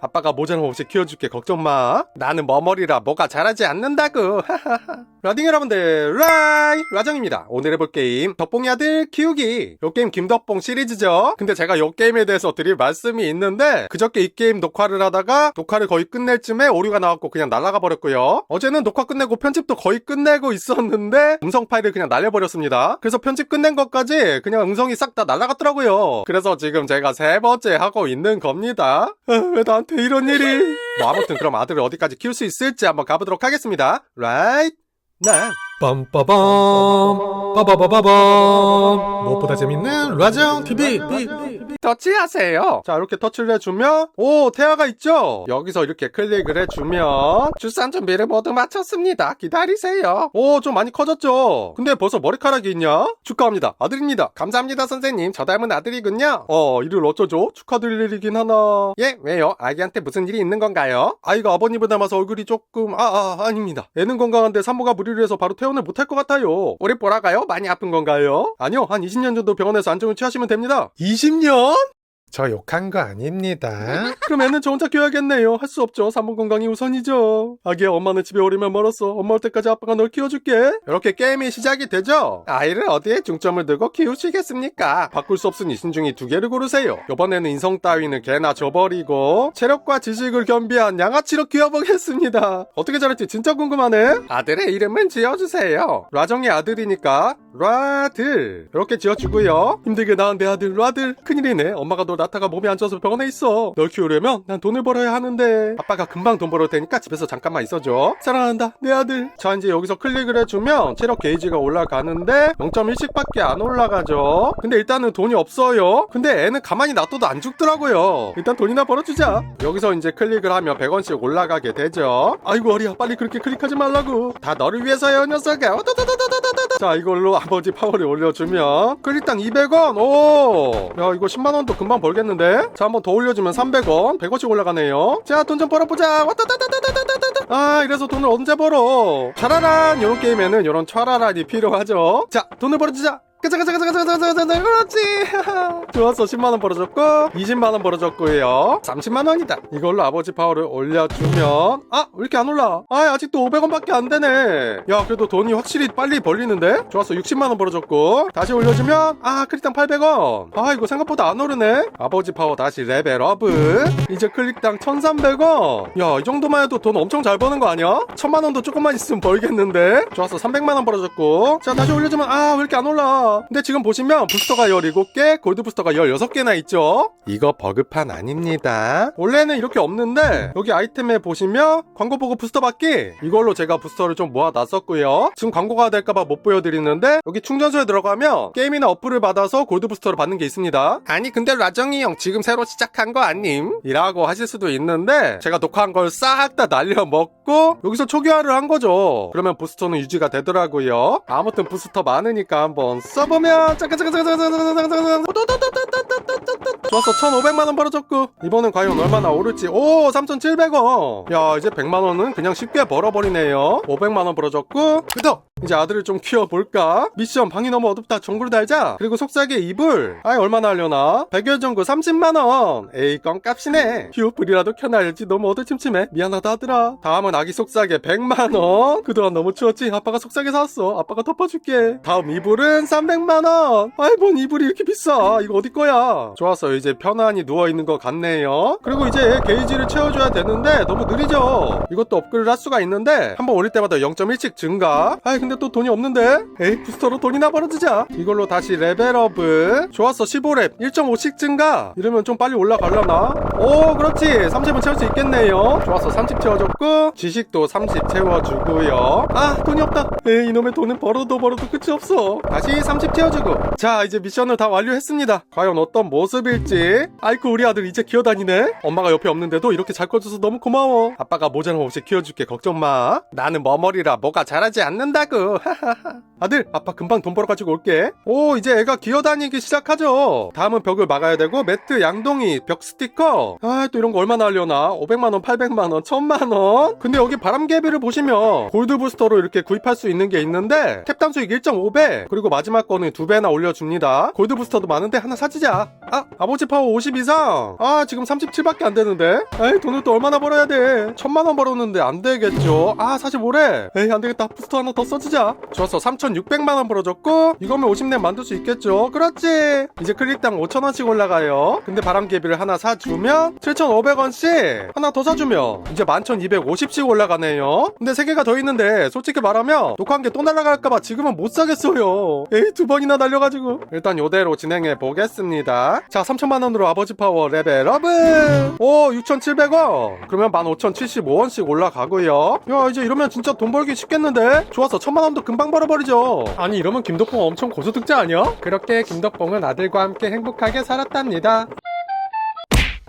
아빠가 모자람 없이 키워줄게. 걱정 마. 나는 머머리라 뭐가 자라지 않는다고. 라딩 여러분들 라이! 라정입니다. 오늘 해볼 게임 덕봉이 아들 키우기. 요 게임 김덕봉 시리즈죠? 근데 제가 요 게임에 대해서 드릴 말씀이 있는데 그저께 이 게임 녹화를 하다가 녹화를 거의 끝낼 쯤에 오류가 나왔고 그냥 날아가 버렸고요. 어제는 녹화 끝내고 편집도 거의 끝내고 있었는데 음성 파일을 그냥 날려버렸습니다. 그래서 편집 끝낸 것까지 그냥 음성이 싹 다 날아갔더라고요. 그래서 지금 제가 세 번째 하고 있는 겁니다. 아, 왜 나한테 이런 일이. 뭐 아무튼 그럼 아들을 어디까지 키울 수 있을지 한번 가보도록 하겠습니다. Right now 빰빠밤 빠바바바밤 무엇보다 재밌는 라정 TV 터치하세요. 자, 이렇게 터치를 해주면, 오, 태아가 있죠? 여기서 이렇게 클릭을 해주면, 출산 준비를 모두 마쳤습니다. 기다리세요. 오, 좀 많이 커졌죠? 근데 벌써 머리카락이 있냐? 축하합니다. 아들입니다. 감사합니다, 선생님. 저 닮은 아들이군요. 어, 이를 어쩌죠? 축하드릴 일이긴 하나. 예, 왜요? 아기한테 무슨 일이 있는 건가요? 아이가 아버님을 닮아서 얼굴이 조금, 아, 아, 아닙니다. 애는 건강한데 산모가 무리를 해서 바로 퇴원을 못할 것 같아요. 우리 보라 가요? 많이 아픈 건가요? 아니요, 한 20년 정도 병원에서 안정을 취하시면 됩니다. 20년? 저 욕한 거 아닙니다 그럼 애는 저 혼자 키워야겠네요. 할 수 없죠. 산모 건강이 우선이죠. 아기야, 엄마는 집에 오려면 멀었어. 엄마 올 때까지 아빠가 널 키워줄게. 이렇게 게임이 시작이 되죠? 아이를 어디에 중점을 두고 키우시겠습니까? 바꿀 수 없으니 신중히 두 개를 고르세요. 이번에는 인성 따위는 개나 줘버리고 체력과 지식을 겸비한 양아치로 키워보겠습니다. 어떻게 자랄지 진짜 궁금하네. 아들의 이름은 지어주세요. 라정의 아들이니까 라들 이렇게 지어주고요. 힘들게 낳은 내 아들 라들 큰일이네. 엄마가 너 낳다가 몸이 안 좋아서 병원에 있어. 널 키우려면 난 돈을 벌어야 하는데 아빠가 금방 돈 벌을 테니까 집에서 잠깐만 있어줘. 사랑한다 내 아들. 자 이제 여기서 클릭을 해주면 체력 게이지가 올라가는데 0.1씩밖에 안 올라가죠. 근데 일단은 돈이 없어요. 근데 애는 가만히 놔둬도 안 죽더라고요. 일단 돈이나 벌어주자. 여기서 이제 클릭을 하면 100원씩 올라가게 되죠. 아이고 어리야 빨리 그렇게 클릭하지 말라고. 다 너를 위해서요 녀석아. 어떠떠떠떠떠떠떠. 자 이걸로 아버지 파워를 올려주면 크리땅 200원. 오야 이거 10만원도 금방 벌겠는데? 자 한번 더 올려주면 300원. 100원씩 올라가네요. 자 돈 좀 벌어보자. 왔다다다다다다다 아 이래서 돈을 언제 벌어? 차라란 이런 게임에는 이런 차라란이 필요하죠. 자 돈을 벌어주자. 가자 가자 가자 가자 가자 가자 가자 그렇지. 좋았어. 10만원 벌어졌고 20만원 벌어졌고요. 30만원이다. 이걸로 아버지 파워를 올려주면 아 왜 이렇게 안 올라? 아 아직도 500원밖에 안 되네. 야 그래도 돈이 확실히 빨리 벌리는데? 좋았어. 60만원 벌어졌고 다시 올려주면 아 클릭당 800원. 아 이거 생각보다 안 오르네. 아버지 파워 다시 레벨업은 이제 클릭당 1300원. 야 이 정도만 해도 돈 엄청 잘 버는 거 아니야? 1000만원도 조금만 있으면 벌겠는데? 좋았어. 300만원 벌어졌고. 자 다시 올려주면 아 왜 이렇게 안 올라 근데 지금 보시면 부스터가 17개 골드 부스터가 16개나 있죠? 이거 버그판 아닙니다. 원래는 이렇게 없는데 여기 아이템에 보시면 광고 보고 부스터 받기. 이걸로 제가 부스터를 좀 모아놨었고요. 지금 광고가 될까봐 못 보여드리는데 여기 충전소에 들어가면 게임이나 어플을 받아서 골드 부스터를 받는 게 있습니다. 아니 근데 라정이 형 지금 새로 시작한 거 아님? 이라고 하실 수도 있는데 제가 녹화한 걸 싹 다 날려먹고 여기서 초기화를 한 거죠. 그러면 부스터는 유지가 되더라고요. 아무튼 부스터 많으니까 한번 써 보면 짜가짜가짜가짜가짜가짜가 좋았어 1500만원 벌어졌고 이번엔 과연 얼마나 오를지 오 3700원 야 이제 100만원은 그냥 쉽게 벌어버리네요 500만원 벌어졌고 그죠 이제 아들을 좀 키워볼까? 미션 방이 너무 어둡다 정글 달자 그리고 속삭여 이불 아이 얼마나 하려나? 백열 전구 30만원 에이 껌값이네 휴불이라도 켜놔야지 너무 어두침침해 미안하다 아들아 다음은 아기 속삭여 100만원 그동안 너무 추웠지? 아빠가 속삭여 사왔어 아빠가 덮어줄게 다음 이불은 300 만원. 아이 뭔 이불이 이렇게 비싸? 이거 어디 거야? 좋았어. 이제 편안히 누워있는 것 같네요. 그리고 이제 게이지를 채워줘야 되는데 너무 느리죠? 이것도 업그레이드 할 수가 있는데 한번 올릴 때마다 0.1씩 증가. 아이 근데 또 돈이 없는데? 에이 부스터로 돈이나 벌어주자. 이걸로 다시 레벨업을. 좋았어. 15렙. 1.5씩 증가. 이러면 좀 빨리 올라가려나? 오 그렇지. 30은 채울 수 있겠네요. 좋았어. 30 채워줬고 지식도 30 채워주고요. 아 돈이 없다. 에이 이놈의 돈은 벌어도 벌어도 끝이 없어. 다시 30 채워주고. 자 이제 미션을 다 완료했습니다. 과연 어떤 모습일지. 아이쿠 우리 아들 이제 기어다니네? 엄마가 옆에 없는데도 이렇게 잘 커줘서 너무 고마워. 아빠가 모자람 없이 키워줄게 걱정 마. 나는 머머리라 뭐가 자라지 않는다고. 아들 아빠 금방 돈 벌어가지고 올게. 오 이제 애가 기어다니기 시작하죠. 다음은 벽을 막아야 되고 매트 양동이 벽 스티커. 아 또 이런 거 얼마나 하려나? 500만원 800만원 1000만원? 근데 여기 바람개비를 보시면 골드 부스터로 이렇게 구입할 수 있는 게 있는데 캡탄 수익 1.5배 그리고 마지막 에 거는 두 배나 올려줍니다. 골드 부스터도 많은데 하나 사주자. 아, 아버지 파워 50 이상. 아, 지금 37밖에 안 되는데. 에이, 돈을 또 얼마나 벌어야 돼? 천만 원 벌었는데 안 되겠죠. 아, 사실 뭐래? 에이, 안 되겠다. 부스터 하나 더 써주자. 좋았어. 3,600만 원 벌어줬고 이거면 50렙 만들 수 있겠죠. 그렇지. 이제 클릭당 5천 원씩 올라가요. 근데 바람개비를 하나 사주면 7,500원씩 하나 더 사주면 이제 11,250씩 올라가네요. 근데 세 개가 더 있는데 솔직히 말하면 녹화한 게 또 날아갈까봐 지금은 못 사겠어요. 에이 두 번이나 날려가지고 일단 요대로 진행해 보겠습니다. 자 3천만 원으로 아버지 파워 레벨업은 오 6,700원. 그러면 15,075원씩 올라가고요. 야 이제 이러면 진짜 돈 벌기 쉽겠는데? 좋았어 천만 원도 금방 벌어버리죠. 아니 이러면 김덕봉 엄청 고소득자 아니야? 그렇게 김덕봉은 아들과 함께 행복하게 살았답니다.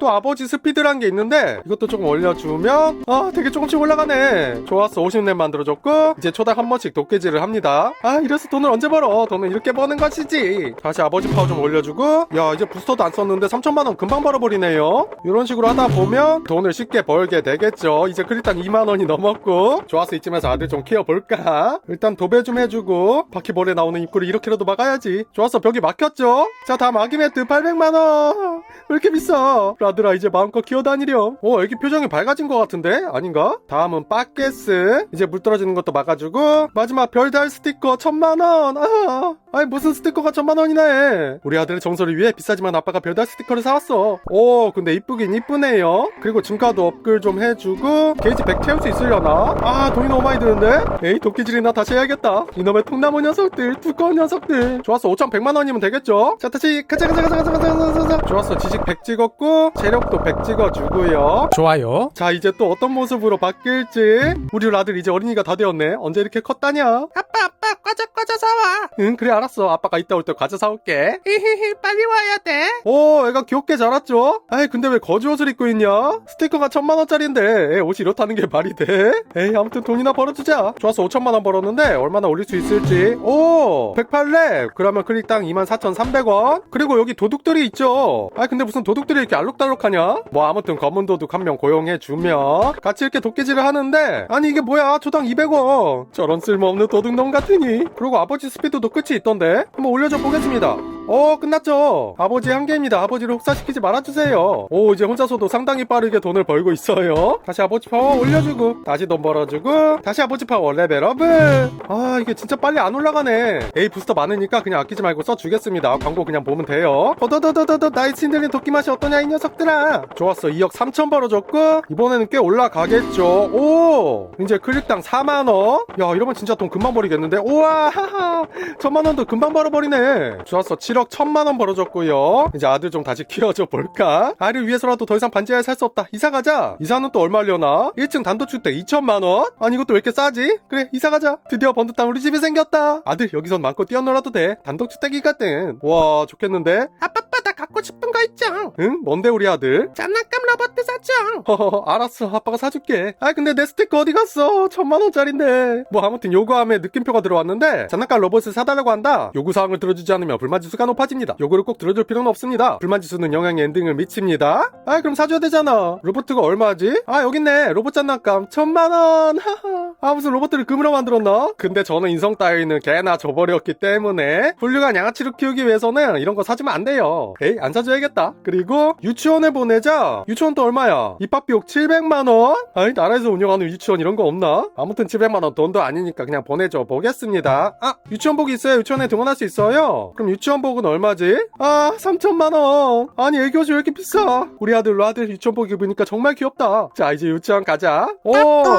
또 아버지 스피드란 게 있는데 이것도 조금 올려주면 아 되게 조금씩 올라가네. 좋았어. 50렙 만들어줬고 이제 초당 한 번씩 도깨지를 합니다. 아 이래서 돈을 언제 벌어? 돈은 이렇게 버는 것이지. 다시 아버지 파워 좀 올려주고 야 이제 부스터도 안 썼는데 3천만원 금방 벌어버리네요. 이런 식으로 하다 보면 돈을 쉽게 벌게 되겠죠. 이제 크리탄 2만원이 넘었고 좋았어. 이쯤에서 아들 좀 키워볼까? 일단 도배 좀 해주고 바퀴볼에 나오는 입구를 이렇게라도 막아야지. 좋았어. 벽이 막혔죠? 자 다음 아기매트 800만원. 왜 이렇게 비싸? 라드라 이제 마음껏 기어다니렴. 오, 애기 표정이 밝아진 것 같은데? 아닌가? 다음은 빠게스. 이제 물 떨어지는 것도 막아주고 마지막 별달 스티커 천만원. 아, 아니 무슨 스티커가 천만 원이나 해. 우리 아들의 정서를 위해 비싸지만 아빠가 별달 스티커를 사왔어. 오, 근데 이쁘긴 이쁘네요. 그리고 증가도 업글 좀 해주고 게이지 100 채울 수 있으려나? 아, 돈이 너무 많이 드는데? 에이, 도끼질이나 다시 해야겠다. 이놈의 통나무 녀석들, 두꺼운 녀석들. 좋았어, 5,100만 원이면 되겠죠? 자, 다시 가자, 가자, 가자, 가자, 가자, 가자, 가자. 좋았어, 지식 100 찍었고 체력도 100 찍어주고요. 좋아요. 자 이제 또 어떤 모습으로 바뀔지 우리 아들 이제 어린이가 다 되었네 언제 이렇게 컸다냐 아빠 아빠 과자 과자 사와 응 그래 알았어. 아빠가 이따 올 때 과자 사올게. 히히히 빨리 와야 돼 오 애가 귀엽게 자랐죠? 아이 근데 왜 거지 옷을 입고 있냐? 스티커가 천만 원짜리인데 애 옷이 이렇다는 게 말이 돼? 에이 아무튼 돈이나 벌어주자. 좋았어 5천만 원 벌었는데 얼마나 올릴 수 있을지. 오 108렙 그러면 클릭당 24,300원. 그리고 여기 도둑들이 있죠? 아 근데 무슨 도둑들이 이렇게 알록달록하냐? 뭐 아무튼 검은 도둑 한 명 고용해주면 같이 이렇게 도끼질을 하는데 아니 이게 뭐야? 초당 200원. 저런 쓸모없는 도둑놈 같으니. 그리고 아버지 스피드도 끝이 있 던데? 한번 올려줘 보겠습니다 어 끝났죠. 아버지 한계입니다. 아버지를 혹사시키지 말아주세요. 오 이제 혼자서도 상당히 빠르게 돈을 벌고 있어요. 다시 아버지 파워 올려주고 다시 돈 벌어주고 다시 아버지 파워 레벨업을. 아 이게 진짜 빨리 안 올라가네. 에이 부스터 많으니까 그냥 아끼지 말고 써주겠습니다. 광고 그냥 보면 돼요. 더더더더더 나이 친들린 도끼 맛이 어떠냐 이 녀석들아. 좋았어. 2억 3천 벌어줬고 이번에는 꽤 올라가겠죠. 오 이제 클릭당 4만원. 야 이러면 진짜 돈 금방 벌이겠는데? 우와 하하. 천만원도 금방 벌어버리네. 좋았어. 7억 1천만 원 벌어줬고요. 이제 아들 좀 다시 키워줘 볼까? 아이를 위해서라도 더 이상 반지하에 살 수 없다. 이사 가자. 이사는 또 얼마 려나? 1층 단독주택 2천만 원? 아니 이것도 왜 이렇게 싸지? 그래 이사 가자. 드디어 번듯한 우리 집이 생겼다. 아들 여기선 마음껏 뛰어놀아도 돼. 단독주택이거든. 와 좋겠는데? 아빠 아빠 나 갖고 싶은 거 있죠? 응? 뭔데 우리 아들? 장난감 로봇 사죠 허허 알았어. 아빠가 사줄게. 아 근데 내 스티커 어디 갔어? 천만원짜린데. 뭐 아무튼 요구함에 느낌표가 들어왔는데 장난감 로봇을 사달라고 한다. 요구사항을 들어주지 않으면 불만지수가 높아집니다. 요구를 꼭 들어줄 필요는 없습니다. 불만지수는 영향에 엔딩을 미칩니다. 아 그럼 사줘야 되잖아. 로봇가 얼마지? 아 여깄네. 로봇 장난감. 천만원. 아 무슨 로봇들을 금으로 만들었나? 근데 저는 인성 따위는 개나 줘버렸기 때문에 훌륭한 양아치를 키우기 위해서는 이런 거 사주면 안 돼요. 에이 안 사줘야겠다. 그리고 유치원에 보내자. 유치원 또 얼마야? 입학 비용 700만원? 아니 나라에서 운영하는 유치원 이런 거 없나? 아무튼 700만원 돈도 아니니까 그냥 보내줘. 보겠습니다. 아 유치원복 있어요? 유치원에 등원할 수 있어요? 그럼 유치원복은 얼마지? 아 3천만원. 아니 애교시 왜 이렇게 비싸? 우리 아들 아들 유치원복 입으니까 정말 귀엽다. 자 이제 유치원 가자. 오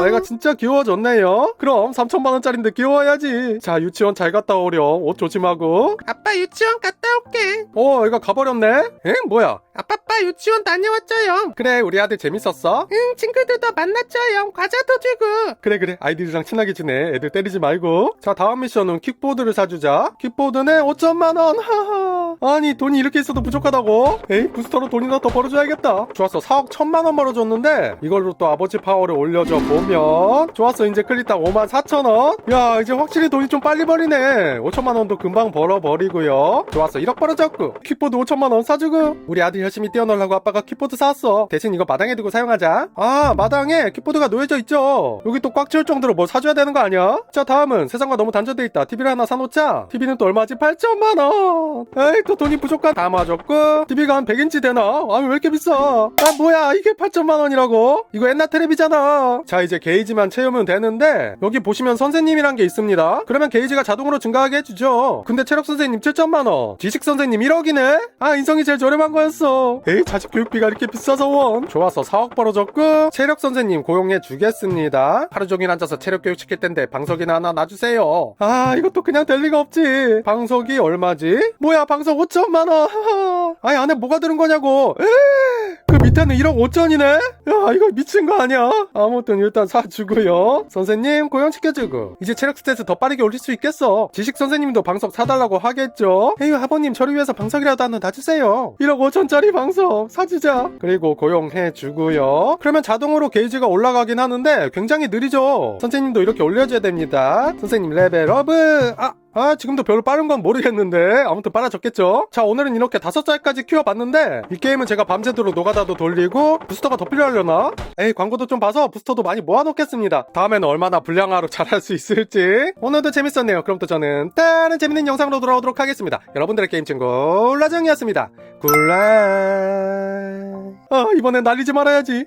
애가 진짜 귀여워졌네요. 그럼 3천만원짜린데 귀여워야지. 자 유치원 잘 갔다 오렴. 옷 조심하고. 아빠 유치원 갔다 올게. 어 애가 가버렸네 엥 뭐야? 아빠 아빠 유치원 다녀왔죠요. 그래 우리 아들 재밌었어? 응 친구들도 만났죠요. 과자도 주고. 그래 그래. 아이들이랑 친하게 지내. 애들 때리지 말고. 자 다음 미션은 킥보드를 사주자. 킥보드는 5천만 원. 하하 아니 돈이 이렇게 있어도 부족하다고? 에이 부스터로 돈이나 더 벌어줘야겠다. 좋았어. 4억 1천만 원 벌어줬는데 이걸로 또 아버지 파워를 올려줘 보면. 좋았어. 이제 클릭당 5만 4천 원 야 이제 확실히 돈이 좀 빨리 벌이네. 5천만 원도 금방 벌어버리고요. 좋았어. 1억 벌어졌고. 킥보드 5천만 원 사주고. 우리 아들 열심히 뛰어놀라고 아빠가 킥보드 사왔어. 대신 이거 마당에 두고 사용하자. 아 마당에 킥보드가 놓여져 있죠. 여기 또 꽉 채울 정도로 뭘 사줘야 되는 거 아니야? 자 다음은 세상과 너무 단절돼 있다. TV를 하나 사놓자. TV는 또 얼마지? 8천만 원. 에이 또 돈이 부족한 다 맞았고 TV가 한 100인치 되나? 아왜 이렇게 비싸? 아 뭐야 이게 8천만 원이라고? 이거 옛날 테레비잖아. 자 이제 게이지만 채우면 되는데 여기 보시면 선생님이란 게 있습니다. 그러면 게이지가 자동으로 증가하게 해주죠. 근데 체력 선생님 7천만 원 지식 선생님 1억이네? 아 인성이 제일 저렴한 거였어. 에이 자식 교육비가 이렇게 비싸서 원. 좋았어 4억 벌어졌고 체력 선생님 고용해 주겠습니다. 하루 종일 앉아서 체력 교육 시킬 텐데 방석이나 하나 놔주세요. 아 이것도 그냥 될 리가 없지. 방석이 얼마지? 뭐야 방석 5천만 원. 아니 안에 뭐가 들은 거냐고. 에이, 그 밑에는 1억 5천이네? 야 이거 미친 거 아니야? 아무튼 일단 사주고요. 선생님 고용시켜주고. 이제 체력 스탯을 더 빠르게 올릴 수 있겠어. 지식 선생님도 방석 사달라고 하겠죠? 에휴 아버님 저를 위해서 방석이라도 하나 놔주세요. 1억 5천짜리 방석 사주자. 그리고 고용해주고요. 그러면 자동으로 게이지가 올라가긴 하는데 굉장히 느리죠? 선생님도 이렇게 올려줘야 됩니다. 선생님 레벨업은 아 아, 지금도 별로 빠른 건 모르겠는데. 아무튼 빨라졌겠죠? 자, 오늘은 이렇게 다섯 살까지 키워봤는데, 이 게임은 제가 밤새도록 노가다도 돌리고, 부스터가 더 필요하려나? 에이, 광고도 좀 봐서 부스터도 많이 모아놓겠습니다. 다음에는 얼마나 불량화로 잘할 수 있을지. 오늘도 재밌었네요. 그럼 또 저는 다른 재밌는 영상으로 돌아오도록 하겠습니다. 여러분들의 게임 친구, 라정이었습니다. 굿라이. 아, 이번엔 날리지 말아야지.